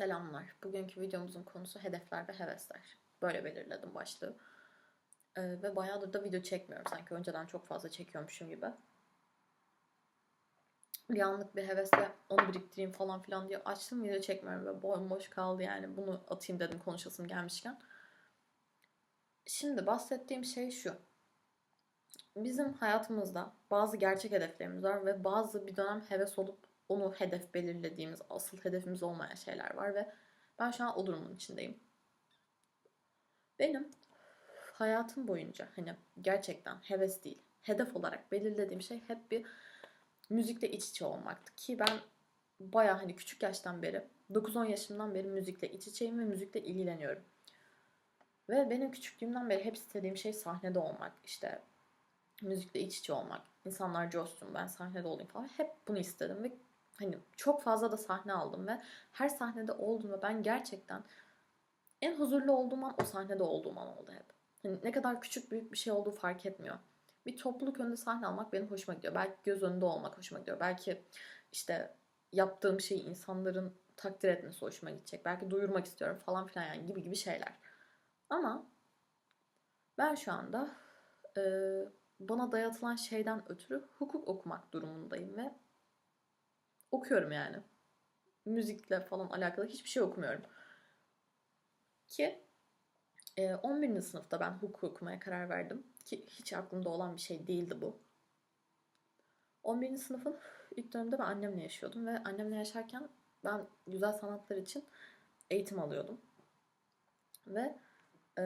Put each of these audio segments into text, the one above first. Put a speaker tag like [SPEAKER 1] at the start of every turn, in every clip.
[SPEAKER 1] Selamlar. Bugünkü videomuzun konusu hedefler ve hevesler. Böyle belirledim başlığı. Ee, ve bayağıdır da video çekmiyorum. Sanki önceden çok fazla çekiyormuşum gibi. Bir anlık bir hevesle onu biriktireyim falan filan diye açtım video çekmiyorum ve bomboş kaldı yani. Bunu atayım dedim konuşasım gelmişken. Şimdi bahsettiğim şey şu. Bizim hayatımızda bazı gerçek hedeflerimiz var ve bazı bir dönem heves olup onu hedef belirlediğimiz, asıl hedefimiz olmayan şeyler var ve ben şu an o durumun içindeyim. Benim hayatım boyunca hani gerçekten heves değil, hedef olarak belirlediğim şey hep bir müzikle iç içe olmaktı. Ki ben baya hani küçük yaştan beri, 9-10 yaşımdan beri müzikle iç içeyim ve müzikle ilgileniyorum. Ve benim küçüklüğümden beri hep istediğim şey sahnede olmak. İşte müzikle iç içe olmak. İnsanlar coşsun, ben sahnede olayım falan. Hep bunu istedim ve hani çok fazla da sahne aldım ve her sahnede oldum ve ben gerçekten en huzurlu olduğum an o sahnede olduğum an oldu hep. Hani ne kadar küçük büyük bir şey olduğu fark etmiyor. Bir topluluk önünde sahne almak benim hoşuma gidiyor. Belki göz önünde olmak hoşuma gidiyor. Belki işte yaptığım şeyi insanların takdir etmesi hoşuma gidecek. Belki duyurmak istiyorum falan filan yani gibi gibi şeyler. Ama ben şu anda e, bana dayatılan şeyden ötürü hukuk okumak durumundayım ve okuyorum yani. Müzikle falan alakalı hiçbir şey okumuyorum. Ki 11. E, sınıfta ben hukuk okumaya karar verdim. Ki hiç aklımda olan bir şey değildi bu. 11. sınıfın ilk döneminde ben annemle yaşıyordum ve annemle yaşarken ben güzel sanatlar için eğitim alıyordum. Ve e,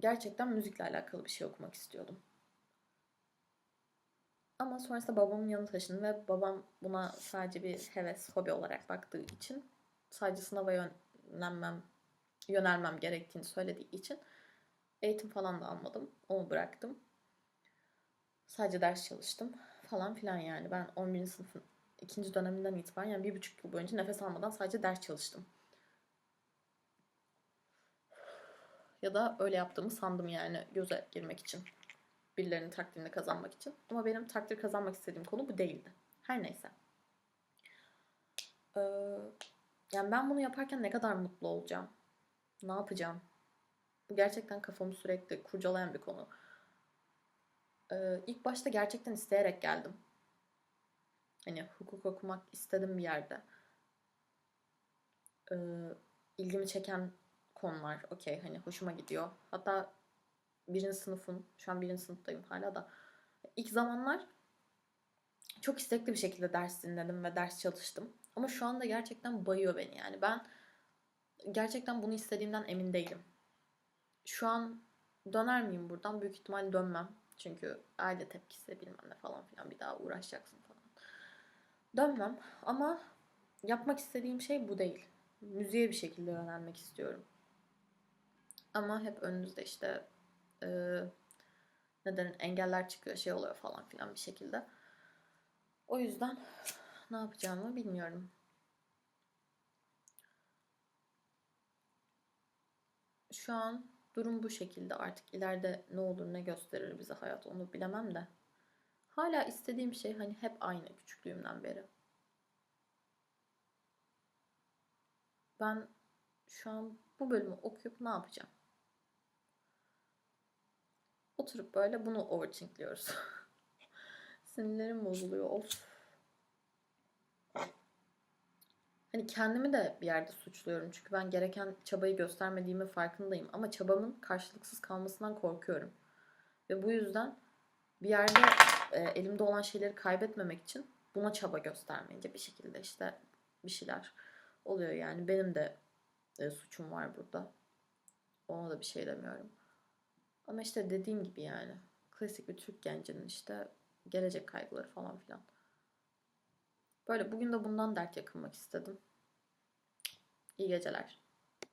[SPEAKER 1] gerçekten müzikle alakalı bir şey okumak istiyordum. Ama sonrasında babamın yanına taşındım ve babam buna sadece bir heves, hobi olarak baktığı için sadece sınava yönlenmem, yönelmem gerektiğini söylediği için eğitim falan da almadım. Onu bıraktım. Sadece ders çalıştım falan filan yani. Ben 11. sınıfın ikinci döneminden itibaren yani bir buçuk yıl boyunca nefes almadan sadece ders çalıştım. Ya da öyle yaptığımı sandım yani göze girmek için birilerinin takdirini kazanmak için. Ama benim takdir kazanmak istediğim konu bu değildi. Her neyse. Ee, yani ben bunu yaparken ne kadar mutlu olacağım? Ne yapacağım? Bu gerçekten kafamı sürekli kurcalayan bir konu. Ee, ilk başta gerçekten isteyerek geldim. Hani hukuk okumak istedim bir yerde. Ee, ilgimi çeken konular okey hani hoşuma gidiyor. Hatta birinci sınıfın, şu an birinci sınıftayım hala da. ilk zamanlar çok istekli bir şekilde ders dinledim ve ders çalıştım. Ama şu anda gerçekten bayıyor beni yani. Ben gerçekten bunu istediğimden emin değilim. Şu an döner miyim buradan? Büyük ihtimal dönmem. Çünkü aile tepkisi bilmem ne falan filan bir daha uğraşacaksın falan. Dönmem ama yapmak istediğim şey bu değil. Müziğe bir şekilde yönelmek istiyorum. Ama hep önünüzde işte e, neden engeller çıkıyor şey oluyor falan filan bir şekilde. O yüzden ne yapacağımı bilmiyorum. Şu an durum bu şekilde artık ileride ne olur ne gösterir bize hayat onu bilemem de. Hala istediğim şey hani hep aynı küçüklüğümden beri. Ben şu an bu bölümü okuyup ne yapacağım? Oturup böyle bunu overthinkliyoruz. Sinirlerim bozuluyor. Of. Hani kendimi de bir yerde suçluyorum. Çünkü ben gereken çabayı göstermediğimi farkındayım. Ama çabamın karşılıksız kalmasından korkuyorum. Ve bu yüzden bir yerde e, elimde olan şeyleri kaybetmemek için buna çaba göstermeyince bir şekilde işte bir şeyler oluyor yani. Benim de e, suçum var burada. Ona da bir şey demiyorum. Ama işte dediğim gibi yani klasik bir Türk gencinin işte gelecek kaygıları falan filan. Böyle bugün de bundan dert yakınmak istedim. İyi geceler.